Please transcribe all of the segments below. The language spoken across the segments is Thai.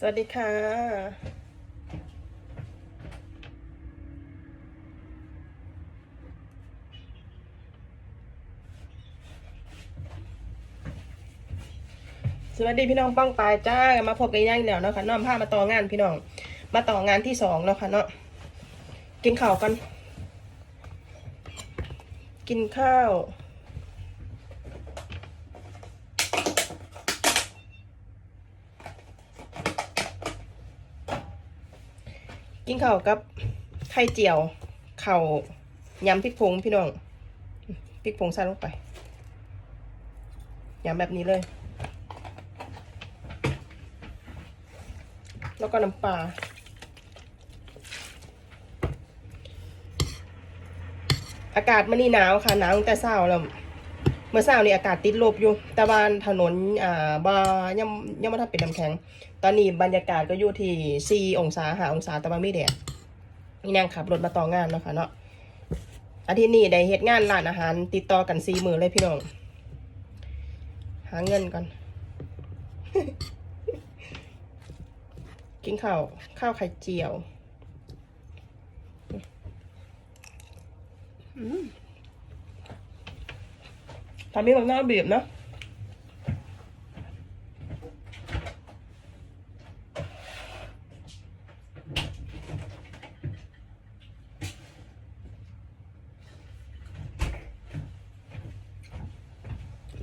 สวัสดีค่ะ สวัสดีพี่น้องป้องปายจ้า มาพบกันย่างแล้วเนาะค่ะน้องพามาต่องานพี่น้อง มาต่องานที่สองเนาะค่ะเนาะ กินข้าวกัน กินข้าว กินข้าวกับไข่เจียวข้าวยำพริกผงพี่น้องพริกผงใส่ลงไปยำแบบนี้เลย แล้วก็น้ำปลาอากาศมันนี่หนาวค่ะหนาวตั้งแต่เช้าแล้ว มื่อเช้านี่อากาศติดลบอยู่แต่ว่าถนนอ่าบ่ยังยังไม่ทันเป็นน้ำแข็ง ตอนนี้บรรยากาศก็อยู่ที่ 4 องศาหาองศาแต่ว่าไม่แดดนี่นางขับรถมาต่องานเนาะค่ะเนาะอาทิตย์นี้ได้เฮ็ดงานร้านอาหาร ติดต่อกันสี่มือเลยพี่น้อง หาเงินก่อน กินข้าวข้าวไข่เจียว อืม ทำให้มันน่าบีบนะ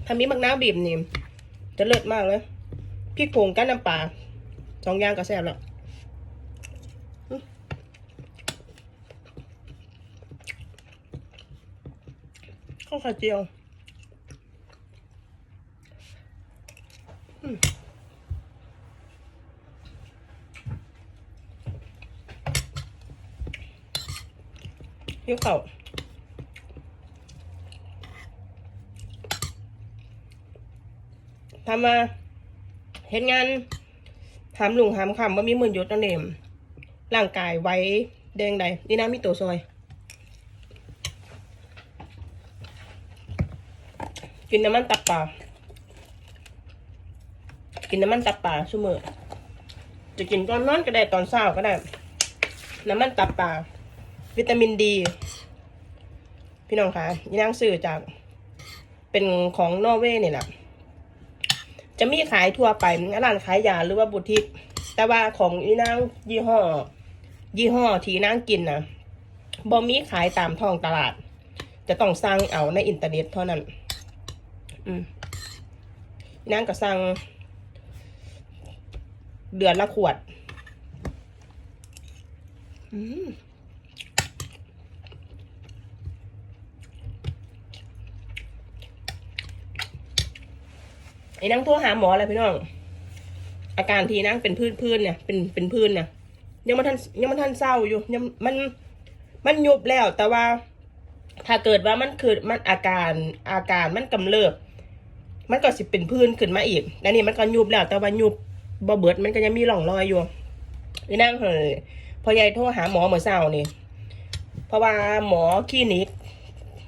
ทำนี้มักน้าวบีบนี่จะเลิศมากเลยพริกผงกับน้ำปลาสองอย่างก็แซ่บแล้วข้าวไข่เจียว หิวข้าทำมาเห็นงานถามลุงถามคำว่ามีมื่นยศนั่นเองร่างกายไว้แดงใดนี่นะมีตัวซอย กินน้ำมันตับปลากินน้ำมันตับปลาชั่วโมงจะกินตอนนอนก็ได้ตอนเช้าก็ได้ น้ำมันตับปลา วิตามินดี พี่น้องคะยี่นางซื้อจาก เป็นของนอร์เวย์นี่แหละจะมีขายทั่วไปร้านขายยาหรือว่าบุติกแต่ว่าของอีนางยี่ห้อ ยี่ห้อที่นางกินนะบ่มีขายตามท้องตลาด จะต้องสั่งเอาในอินเทอร์เน็ตเท่านั้น อืมนางก็สั่งเดือนละขวด อืม ไอ้นางโทรหาหมออะไรพี่น้อง อาการทีนั่งเป็นพื้นพื้นเนี่ย เป็นเป็นพื้นเนี่ยยังไม่ทันยังไม่ทันเศร้าอยู่ยังมันมันยุบแล้วแต่ว่า ถ้าเกิดว่ามันคือมันอาการอาการมันกำเริบมันก็สิเป็นพื้นขึ้นมาอีกแล้วนี่มันก็ยุบแล้วแต่ว่ายุบบ่เบิดมันก็ยังมีร่องรอยอยู่นี่นั่งเฮ้ยพอใหญ่โทรหาหมอเมื่อเช้านี่เพราะว่าหมอคลินิก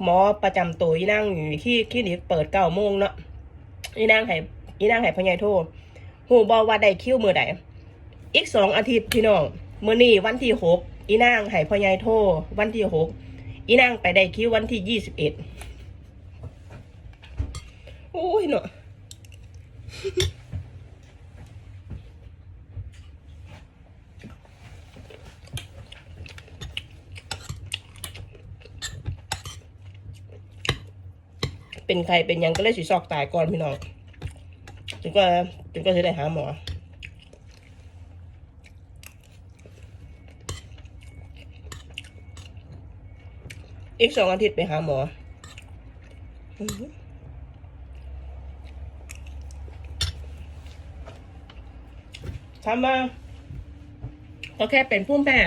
หมอประจำตัวอีนั่งอยู่ที่คลินิกเปิดเก้าโมงเนาะ อีนางไห้อีนางไห้พญายโทหูบอว่าได้คิวมือใดอีกสองอาทิตย์พี่น้องมือนี้วันที่หกอีนางไห้พญายโทวันที่หกอีนางไปได้คิววันที่ยี่สิบเอ็ดโอ้ยเนาะ เป็นใครเป็นยังก็เลยสิซอกตายก่อนพี่น้องจนก็จนก็จะได้หาหมออีกสองอาทิตย์ไปหาหมออื้ามาก็แค่เป็นพุ่มแพ้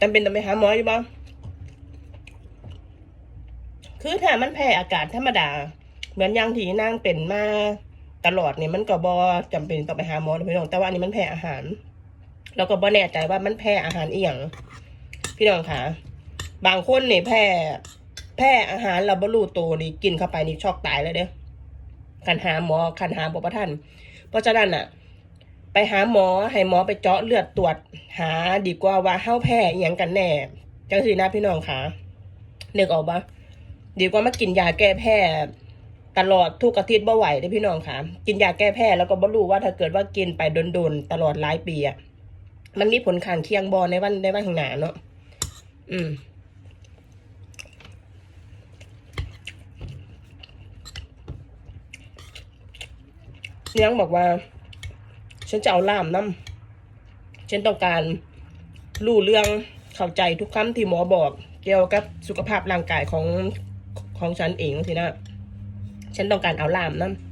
จำเป็นต้องไปหาหมออยู่บ้าง คือถ้ามันแพ้อากาศธรรมดา เหมือนอย่างที่นั่งเป็นมาตลอดเนี่ยมันก็บอจำเป็นต้องไปหาหมอพี่น้องแต่ว่านนี้มันแพ้อาหาร แล้วก็บอแน่ใจว่ามันแพ้อาหารอีหยังพี่น้องคะบางคนเนี่ยแพ้แพ้อาหารเราบรู้ตัวนี่กินเข้าไปนี่ช็อกตายเลยเด้อคันหาหมอคันหาบอกประท่าน เพราะฉะนั้นอะไปหาหมอให้หมอไปเจาะเลือดตรวจหาดีกว่าว่าเฮาแพ้อีหย่างกันแน่จังสินะพี่น้องคะนึกออกปะ ดีกว่ามากินยาแก้แพ้ตลอดทุกอาทิตย์บ่ไหวเด้พี่น้องค่ะ กินยาแก้แพ้แล้วก็บ่รู้ว่าถ้าเกิดว่ากินไปโดนๆตลอดหลายปีอะมันมีผลข้างเคียงบอในวันในวันข้างหน้าเนาะอืมเลี้ยงบอกว่า ฉันจะเอาล่ามน้ำฉันต้องการรู้เรื่องเข้าใจทุกคำที่หมอบอก เกี่ยวกับสุขภาพร่างกายของ ของฉันเองสินะ ฉันต้องการเอาลามน้ำอื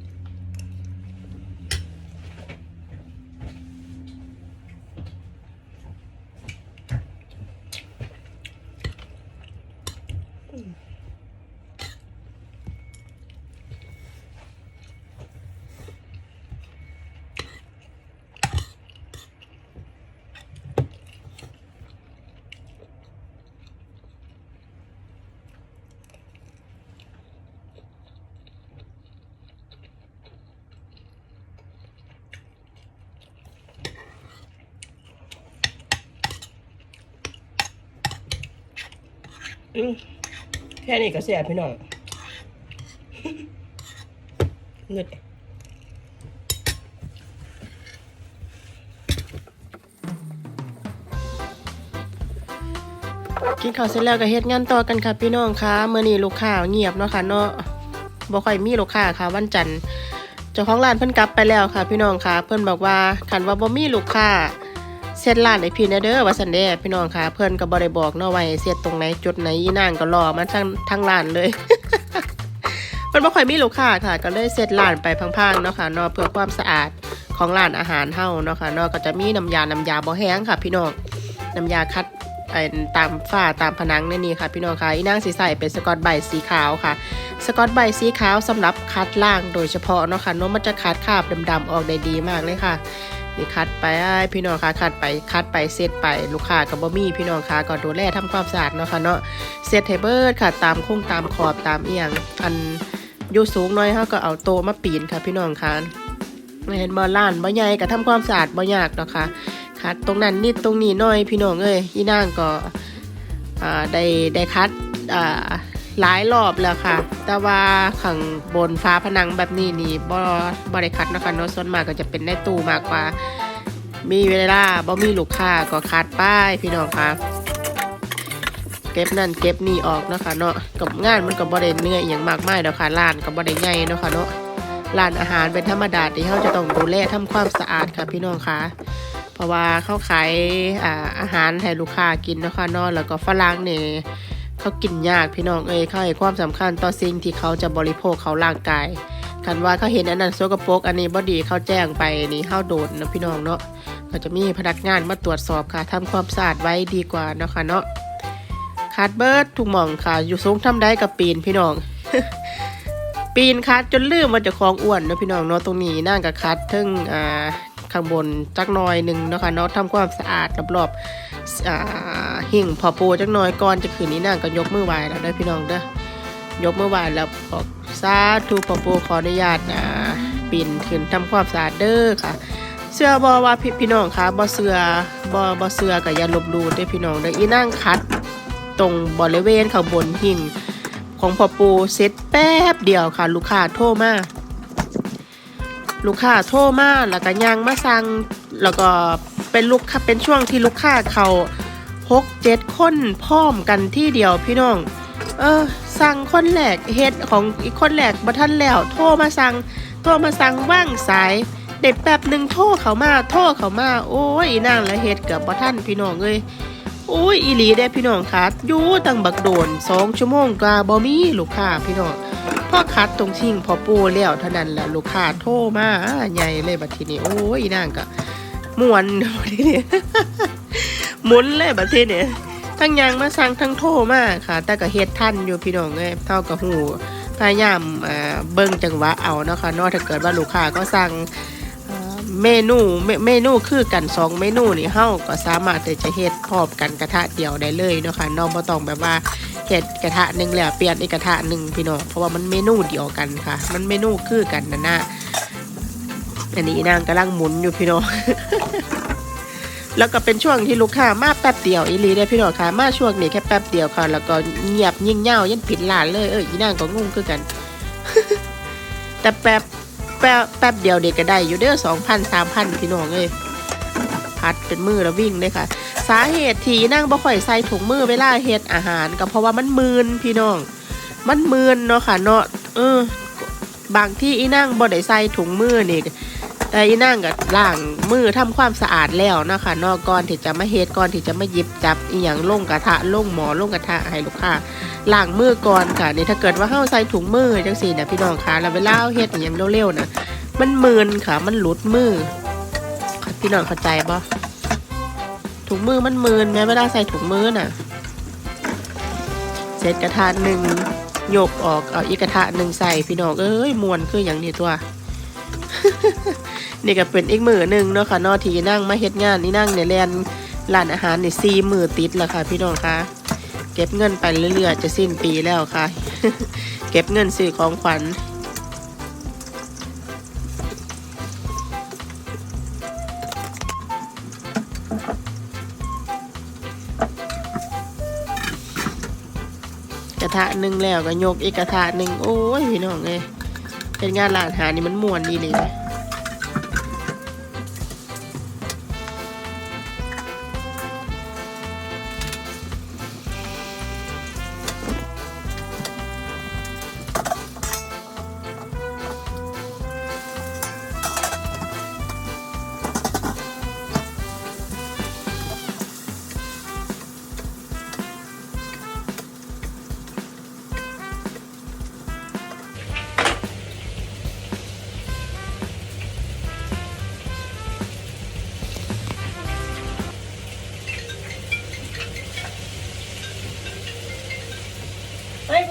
แค่นี้ก็เสียพี่น้องเงึดกินข้าวเสร็จแล้วก็เฮ็ดงานต่อกันค่ะพี่น้องค่ะเมื่อนี้ลูกค้าเงียบเนาะค่ะเนาะบ่ค่อยมีลูกค้าค่ะวันจันทร์เจ้าของร้านเพิ่นกลับไปแล้วค่ะ พี่น้องค่ะ เพิ่นบอกว่าคันว่าบ่มีลูกค้า เสร็จร้านให้พี่น่เด้อว่าซั่นเด้พี่น้องค่ะ เพิ่อนก็บ่ได้บอกเนาะว่าให้เสร็จตรงไหนจุดไหนอีนางก็รอมาทั้งทั้งร้านเลยเพิ่นบ่ค่อยมีลูกค้าค่ะ ก็เลยเสร็จร้านไปพังๆเนาะค่ะเนาะเพื่อความสะอาดของร้านอาหารเฮาเนาะค่ะเนาะก็จะมีน้ำยาน้ำยาบ่แห้งค่ะ พี่น้องน้ำยาคัดไอ้ตามฝ้าตามผนังในนี่ค่ะ พี่น้องค่ะอีนางสีใสเป็นสกอตไบต์สีขาวค่ะ สกอตไบต์สีขาวสำหรับคัดล่างโดยเฉพาะเนาะค่ะเน้องมันจะคัดคราบดำๆออกได้ดีมากเลยค่ะ นี่คัดไปพี่น้องค่ะคัดไปคัดไปเซตไปลูกค้ากับบะมี่พี่น้องค่ะก็ดูแลทำความสะอาดเนาะค่ะเนาะเซตเทเบิลค่ะ ตามโค้งตามขอบตามเอียงอันอยู่สูงน้อยเขาก็เอาโตะมาปีนค่ะ พี่น้องค่ะเห็นบอล้านบ่ใหญ่ก็ทำความสะอาดบ่ยากเนาะค่ะคัดตรงนั้นนิดตรงนี้น่อยพี่น้องเอ้ยอีนางก็อ่าได้ได้คัดอ่า หลายรอบแล้วค่ะ แต่ว่าข้างบนฟ้าผนังแบบนี้นี่บ่บ่ได้คัดนะคะเนาะส่วนมากก็จะเป็นในตู้มากกว่า มีเวลาบ่มีลูกค้าก็คัดป้ายพี่น้องค่ะ เก็บนั่นเก็บนี่ออกนะคะเนาะกับงานมันก็บ่ได้เหนื่อยอย่างมากมายดอกค่ะร้านก็บ่ได้ใหญ่เนาะค่ะเนาะร้านอาหารเป็นธรรมดาที่เราจะต้องดูแลทำความสะอาดค่ะพี่น้องค่ะเพราะว่าเขาขายอาอาหารให้ลูกค้ากินเนาะคะเนาะแล้วก็ฝรั่งเนี่ย เขากินยากพี่น้องเอ้ยเขาให้ความสำคัญต่อสิ่งที่เขาจะบริโภคเขาร่างกายคันว่าเขาเห็นอันนั้นโซกโปกอันนี้บอดีเขาแจ้งไปนี่เข้าโดนนะพี่น้องเนาะก็จะมีพนักงานมาตรวจสอบค่ะทำความสะอาดไว้ดีกว่าเนาะค่ะเนาะคาดเบิร์ดทุกหม่องค่ะ อยู่สูงทำได้กับปีนพี่น้อง ปีนคัดจนลืมว่าจะคลองอ้วนนะพี่น้องเนาะตรงนี้นั่งกับคัดทึ่งอ่า ข้างบนจักหน่อยหนึ่งเนาะคะเนาะทำความสะอาดรอบๆหิ่งพอปูจักหน่อยก่อนจะคืนนี้นางก็ยกมือไหว้แล้วได้พี่น้องเด้อยกมือไหว้แล้วบอกสาธุพอปูขออนุญาตอ่าปีนขึ้นทำความสะอาดเด้อค่ะเสื้อบอว่าพี่พี่น้องคะบอเสื้อบอบอเสื้อกับยาลบหลูเด้พี่น้องเด้ออีนั่งคัด ตรงบริเวณข้างบนหิ่งของพอปูเซ็ตแป๊บเดียวค่ะ ลูกค้าโทรมา ลูกค้าโทรมาแล้วก็ยังมาสั่งแล้วก็เป็นลูกค้าเป็นช่วงที่ลูกค้าเขาหกเจ็ดคนพร้อมกันที่เดียวพี่น้อง เออสั่งคนแรกเฮ็ดของอีกคนแรกบ่ทันแล้ว โทรมาสั่งโทรมาสั่งว่างสายเด็ดแป๊บหนึ่งโทรเขามาโทรเขามา โอ้ยนางและเฮ็ดเกือบบ่ทันพี่น้องเอ้ย โอ้ยอีหลีเด้พี่น้องค่ะอยู่ตั้งบักโดนสองชั่วโมงกาบ่มีลูกค้าพี่น้องพ่อคัดตรงชิงพอปูแล้วเท่านั้นแหละลูกค้าโทรมาใหญ่เลยบัดทีนี้โอ้ยนางก็มวนบัดทีนี้หมุนเลยบัดทีนี้ทั้งยางมาสั่งทั้งโทรมาค่ะ แต่ก็เฮ็ดทันอยู่พี่น้องเอ้ยเท่ากับหูพยายามเบิ่งจังหวะเอาเนาะค่ะนาะถ้าเกิดว่าลูกค้าก็สั่ง เมนูเมเมนูคือกันสองเมนูนี่เฮาก็สามารถที่จะเฮ็ดพร้อมกันกระทะเดียวได้เลยเนาะค่ะเนาะบ่ต้องแบบว่าเห็ดกระทะหนึ่งแล้วเปลี่ยนอีกกระทะหนึ่งพี่น้องเพราะว่ามันเมนูเดียวกันค่ะ มันเมนูคือกันนะนะอันนี้นางกำลังหมุนอยู่พี่น้องแล้วก็เป็นช่วงที่ลูกค้ามาแป๊บเดียวอีลีได้พี่น้องค่ะมาช่วงนี้แค่แป๊บเดียวค่ะ แล้วก็เงียบยิ่งเง่ายันผิดหลานเลยเอออีนางก็งงคือกัน แต่แป๊บ แป๊บแป๊บเดียวเด็กก็ได้อยู่เด้อสองพันสามพันพี่น้องเลยพัดเป็นมือแล้ววิ่งเลยค่ะ สาเหตุที่นั่งบ่ค่อยใส่ถุงมือเวลาเฮ็ดอาหารก็เพราะว่ามันมืนพี่น้อง มันมืนเนาะค่ะเนาะเออบางที่อีนั่งบ่ได้ใส่ถุงมือนี่ แต่อีนั่งก็ล้างมือทำความสะอาดแล้วนะคะนอกก่อนที่จะมาเฮ็ดก่อนที่จะมาหยิบจับอีหยังลงกระทะลงหมอลงกระทะให้ลูกค้าล้างมือก่อนค่ะนี่ถ้าเกิดว่าเฮาใส่ถุงมือจังซี่นะพี่น้องค่ะแล้วเวลาเฮาเฮ็ดอหยังเร็วๆนะมันมืนค่ะ มันหลุดมือพี่น้องเข้าใจบ่ถุงมือมันมืนแม้เวลาใส่ถุงมือน่ะ เสร็จกระทะหนึ่งโยกออกเอาอีกกระทะหนึ่งใส่พี่น้องเอ้ยมวนคืออย่างนี้ตัว นี่ก็เป็นอีกมือหนึ่งเนาะค่ะนอทีนั่งมาเฮ็ดงานนี่นั่งในแลนร้านอาหารนี่ซีมือติดแล้วค่ะพี่น้องคะเก็บเงินไปเรื่อยๆจะสิ้นปีแล้วค่ะ เก็บเงินซื้อของขวัญกระทะหนึ่งแล้วก็ยกอีกกระทะหนึ่งโอ้ยพี่น้องเลยเป็นงานร้านอาหารนี่มันม่วนดีเลย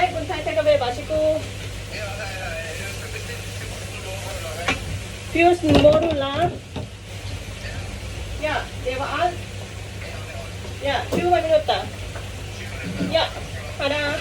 아이고 탈퇴가왜 마시고 퓨스 모룰라. 야 내가 안야 뷰가 밀었다. 야 하나